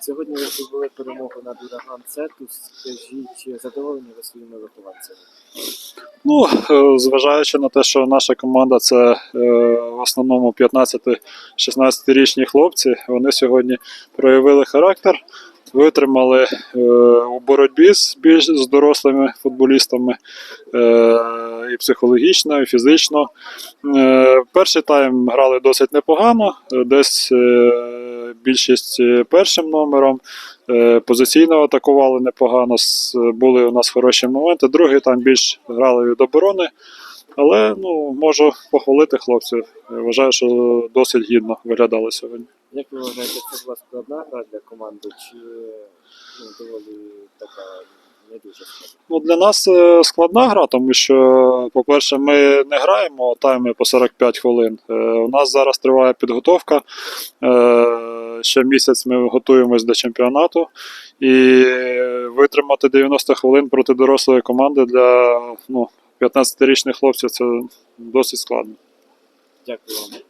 Сьогодні ви здобули перемогу над Ураган Цетус. Скажіть, чи задоволені ви своїми вихованцями? Ну, е, зважаючи на те, що наша команда це е, в основному 15-16-річні хлопці, вони сьогодні проявили характер, витримали е, у боротьбі з більш з дорослими футболістами і психологічно, і фізично. Перший тайм грали досить непогано, десь більшість е, першим номером. Е, Позиційно атакували непогано, були у нас хороші моменти. Другий там більш грали від оборони. Але ну, можу похвалити хлопців. Я Вважаю, що досить гідно виглядали сьогодні. Як ви вважаєте, це була складна гра для команди, чи ну, доволі така не дуже складна? Ну, для нас е, складна гра, тому що, по-перше, ми не граємо тайми по 45 хвилин. У нас зараз триває підготовка. Е, Ще місяць ми готуємось до чемпіонату. І витримати 90 хвилин проти дорослої команди для ну, 15-річних хлопців це досить складно. Дякую вам.